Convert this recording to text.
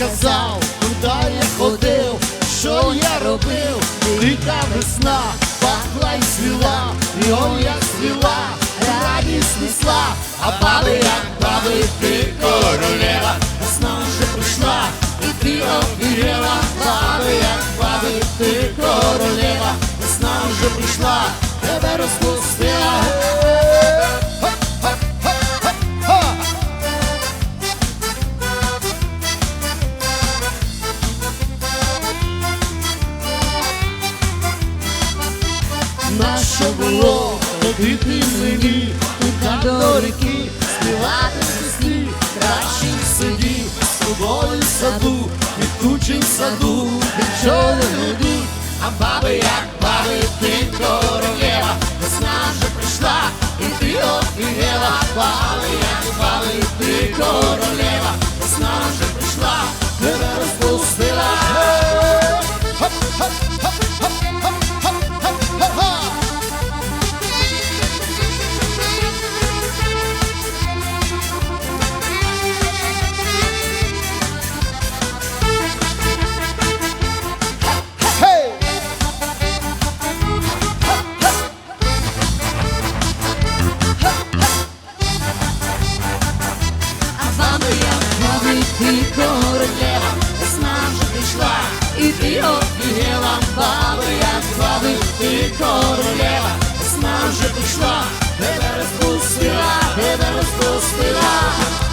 сказав, куди я ходив, що я робив, Дика весна, пахла й свіла, і он як свіла, радість несла, а баби, як баби, ти королева, весна вже прийшла, і ти офігела, баби, як баби, ти королева, весна вже прийшла, тебе розпустила. легкі, співати пісні, краще в сиді, з тобою в саду, квітучим саду, нічого не йдуть, а баби, як баби, ти королева, весна вже прийшла, і ти опірела, баби, як баби, ти королева, весна вже прийшла, тебе розпустила. Хоп, хоп, хоп. Королева, весна вже прийшла, тебе розпустила, тебе розпустила.